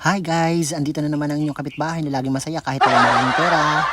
Hi guys! Andito na naman ang inyong kapitbahay na laging masaya kahit wala maraming pera.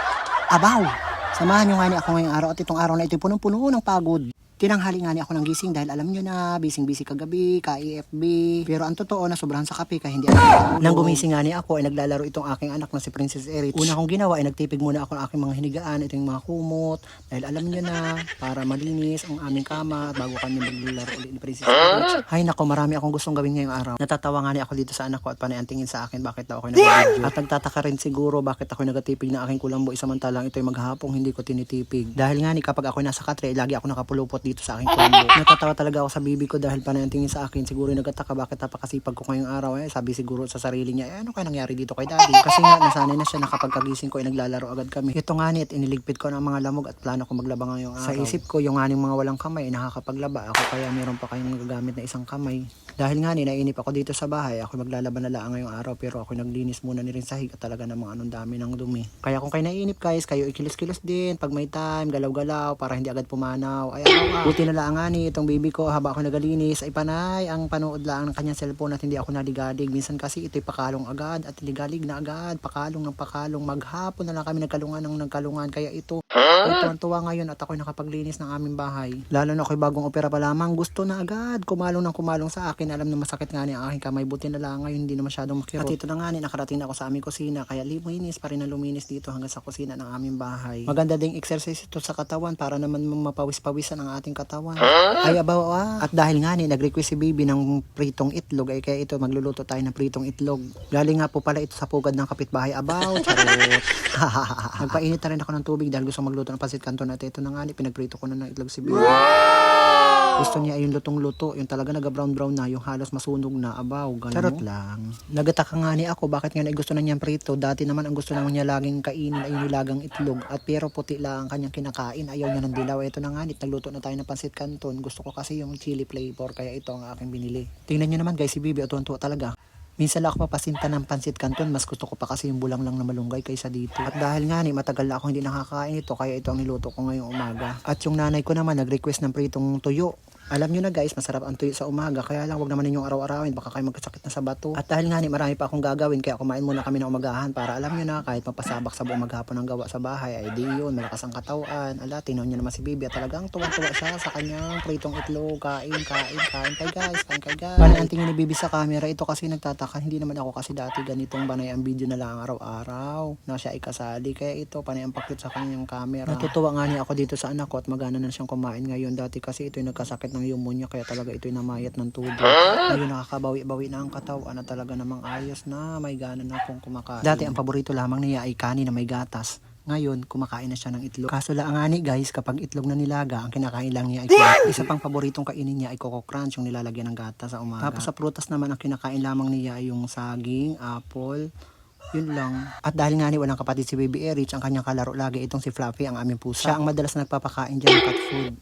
Abaw! Samahan nyo nga ni ako ngayong araw at itong araw na ito'y punong-puno ng pagod. Tinanghali nga ni ako ng gising dahil alam nyo na, bising-busy kagabi, ka-EFB. Pero ang totoo na sobrahan sa kape kaya hindi ako Nang gumising nga ako ay naglalaro itong aking anak na si Princess Erich. Una kong ginawa ay nagtipig muna ako ng aking mga hinigaan, ito yung mga kumot. Dahil alam nyo na, para malinis ang aming kama bago kami maglalaro ulit ni Princess Erich. Hay nako, marami akong gustong gawin ngayong araw. Natatawa nga ni ako dito sa anak ko at panay ang tingin sa akin bakit ako nag-video. At nagtataka rin siguro bakit ako nagatipig ng aking kulambo samantalang ito'y maghapong hindi ko tinitipig. Dahil nga ni kapag ako nasa katre, lagi ako nakapulupot dito sa aking kulambo. Natatawa talaga ako sa bibi ko dahil panay ang sa akin. Siguro nagtataka bakit napakasipag ko ngayong araw. Eh, sabi siguro sa sarili niya, eh, ano kaya nangyari dito kay daddy? Kasi nga nasanay na siya na kapag kagising ko ay naglalaro agad kami. Ito nga ni at iniligpit ko ng mga lamog at plano ko maglaba ngayong araw. Sa isip ko, yung nga mga walang kamay ay nakakapaglaba. Ako kaya meron pa kayong nagagamit na isang kamay. Dahil nga ni, nainip ako dito sa bahay. Ako maglalaban na lang ngayong araw pero ako naglinis muna ni rin sa higa talaga ng mga anong dami ng dumi. Kaya kung kayo naiinip guys, kayo ikilos-kilos din. Pag may time, galaw-galaw para hindi agad pumanaw. Ay, ah. Buti na lang nga ni itong baby ko habang ako nagalinis ay panay ang panood lang ng kanyang cellphone at hindi ako naligalig. Minsan kasi ito'y pakalong agad at ligalig na agad. Pakalong ng pakalong. Maghapon na lang kami nagkalungan ng nagkalungan. Kaya ito, ay tuwan-tuwa ngayon at ako'y nakapaglinis ng aming bahay. Lalo na ako'y bagong opera pa lamang. Gusto na agad. Kumalong ng kumalong sa akin. Alam na masakit nga ni ang aking kamay. Buti na lang ngayon hindi na masyadong makirot. At ito na nga ni nakarating na ako sa aming kusina. Kaya limuinis pa rin na luminis dito hanggang sa kusina ng aming bahay. Maganda ding exercise ito sa katawan para naman mapawis-pawisan ang ating katawan. Ay abaw ah. At dahil nga ni nag-request si baby ng pritong itlog ay kaya ito magluluto tayo ng pritong itlog. Galing nga po pala ito sa pugad ng kapitbahay. Abaw, charot. Nagpainit na rin ako ng tubig dahil gusto magluto ng pasit kanton at ito na nga ni pinagprito ko na ng itlog si baby. Gusto niya ay yung lutong-luto, yung talaga naga-brown-brown na, yung halos masunog na, abaw, ganun. Charot lang. Nagataka nga ni ako, bakit nga gusto na niyang prito? Dati naman ang gusto naman niya laging kainin ay nilagang itlog. At pero puti lang ang kanyang kinakain, ayaw niya ng dilaw. Ito na nga, nagluto na tayo ng pansit canton. Gusto ko kasi yung chili flavor, kaya ito ang aking binili. Tingnan niyo naman guys, si Bibi, tuwan-tuwa talaga. Minsan lang ako mapasinta ng pansit canton, mas gusto ko pa kasi yung bulang lang na malunggay kaysa dito. At dahil nga ni matagal na ako hindi nakakain ito, kaya ito ang niluto ko ngayong umaga. At yung nanay ko naman nag-request ng pritong tuyo. Alam nyo na guys, masarap ang tuyo sa umaga, kaya lang wag naman ninyong araw-arawin, baka kayo magkasakit na sa bato. At dahil nga ni marami pa akong gagawin, kaya kumain muna kami ng umagahan para alam nyo na, kahit mapasabak sa buong maghapon ng gawa sa bahay, ay di yun, malakas ang katawan. Ala, tinaw nyo naman si Bibi, at talagang tuwang-tuwa siya sa kanyang pritong itlog, kain, kain, kain kay guys, kain kay guys. Bali, ang tingin ni Bibi sa camera, ito kasi nagtataka, hindi naman ako kasi dati ganitong banay ang video na lang araw-araw, na siya ikasali, kaya ito, panay ang pakit sa kanyang camera. Natutuwa nga niya ako dito sa anak ko at magana na siyang kumain ngayon. Dati kasi ito nagkasakit ng pneumonia, kaya talaga ito'y namayat ng tubo. Ngayon nakakabawi-bawi na ang katawan na talaga namang ayos na may gana na akong kumakain. Dati ang paborito lamang niya ay kanin na may gatas. Ngayon, kumakain na siya ng itlog. Kaso lang nga ni guys, kapag itlog na nilaga, ang kinakain lang niya ay flat. Isa pang paboritong kainin niya ay Coco Crunch, yung nilalagyan ng gatas sa umaga. Tapos sa prutas naman, ang kinakain lamang niya ay yung saging, apple, yun lang. At dahil nga ni walang kapatid si Baby Erich, ang kanyang kalaro lagi itong si Fluffy, ang aming pusa. Siya ang madalas na nagpapakain dyan ng cat food.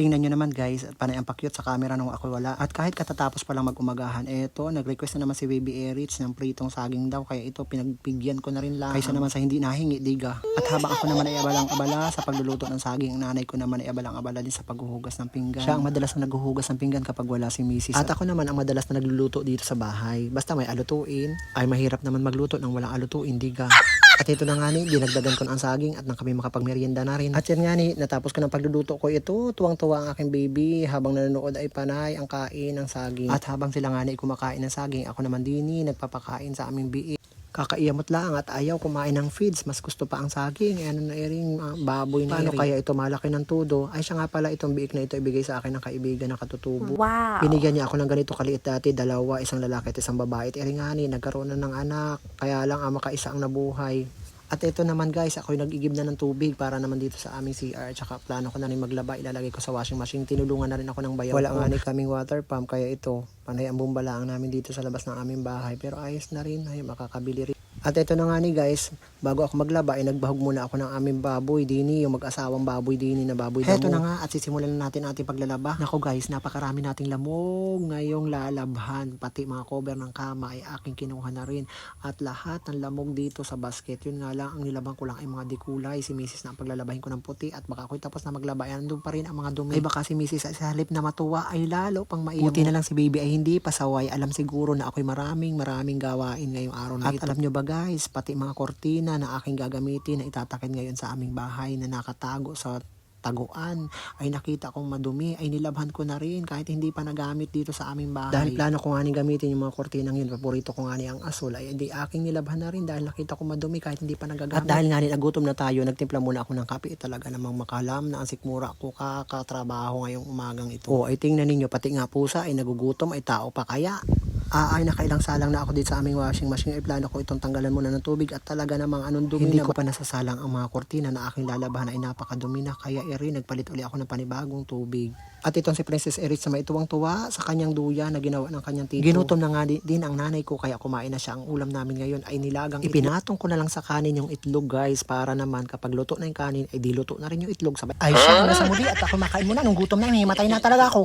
Tingnan nyo naman guys, at panay ang pakyut sa camera nung ako wala. At kahit katatapos pa lang mag-umagahan, eto, nag-request na naman si Baby Erich ng pritong saging daw. Kaya ito, pinagbigyan ko na rin lang. Kaysa naman sa hindi nahingi, diga. At habang ako naman ay abalang-abala sa pagluluto ng saging, nanay ko naman ay abalang-abala din sa paghuhugas ng pinggan. Siya ang madalas na naghuhugas ng pinggan kapag wala si Mrs. At ako naman ang madalas na nagluluto dito sa bahay. Basta may alutuin, ay mahirap naman magluto ng walang alutuin, diga. At ito na nga ni, dinagdagan ko na ang saging at nang kami makapagmerienda na rin. At yan nga ni, natapos ko ng pagluluto ko ito, tuwang-tuwa ang aking baby. Habang nanonood ay panay ang kain ng saging. At habang sila nga ni kumakain ng saging, ako naman din ni, nagpapakain sa aming biik. Kakaiyamot lang at ayaw kumain ng feeds. Mas gusto pa ang saging. Eh, ano na iring ah, baboy na Paano kaya ito malaki ng tudo? Ay siya nga pala itong biik na ito ibigay sa akin ng kaibigan na katutubo. Wow. Binigyan niya ako ng ganito kaliit dati, dalawa, isang lalaki at isang babae. At iringani, nagkaroon na ng anak. Kaya lang ama kaisa ang nabuhay. At ito naman guys, ako'y nag-igib na ng tubig para naman dito sa aming CR. Tsaka plano ko na rin maglaba, ilalagay ko sa washing machine. Tinulungan na rin ako ng bayaw Wala nga ni kaming water pump, kaya ito, panay ang bumbalaang namin dito sa labas ng aming bahay. Pero ayos na rin, ay makakabili rin. At ito na nga ni guys, bago ako maglaba ay nagbahog muna ako ng aming baboy dini, yung mag-asawang baboy dini na baboy damo. Heto na nga at sisimulan na natin ating paglalaba. Nako guys, napakarami nating lamog ngayong lalabhan. Pati mga cover ng kama ay aking kinuha na rin. At lahat ng lamog dito sa basket, yun nga lang, ang nilabang ko lang ay mga dikulay. Si Mrs. na ang paglalabahin ko ng puti at baka ako'y tapos na maglaba. Ay, nandun pa rin ang mga dumi. Ay baka si Mrs. ay sa halip na matuwa ay lalo pang maiyamo. Buti na lang si baby ay hindi pasaway. Alam siguro na ako'y maraming maraming gawain ngayong araw na At ito. alam nyo ba guys, pati mga kortina na aking gagamitin na itatakin ngayon sa aming bahay na nakatago sa taguan ay nakita kong madumi ay nilabhan ko na rin kahit hindi pa nagamit dito sa aming bahay. Dahil plano ko nga ni gamitin yung mga kortinang yun, paborito ko nga ni ang asul ay hindi aking nilabhan na rin dahil nakita ko madumi kahit hindi pa nagagamit. At dahil nga ni nagutom na tayo, nagtimpla muna ako ng kape talaga namang makalam na ang sikmura ko kakatrabaho ngayong umagang ito. O ay tingnan ninyo, pati nga pusa ay nagugutom ay tao pa kaya. Ah, ay nakailang salang na ako dito sa aming washing machine. Ay plano ko itong tanggalan muna ng tubig at talaga namang anong dumi Hindi ko pa nasasalang ang mga kortina na aking lalabahan ay napakadumi na. Kaya eri, nagpalit uli ako ng panibagong tubig. At itong si Princess Erit sa may tuwang-tuwa sa kanyang duya na ginawa ng kanyang tito. Ginutom na nga di- din ang nanay ko kaya kumain na siya. Ang ulam namin ngayon ay nilagang Ipinatong ko na lang sa kanin yung itlog guys para naman kapag luto na yung kanin ay diluto na rin yung itlog. Sabay, ay siya, nasa muli at ako makain muna nung gutom na, himatay na talaga ako.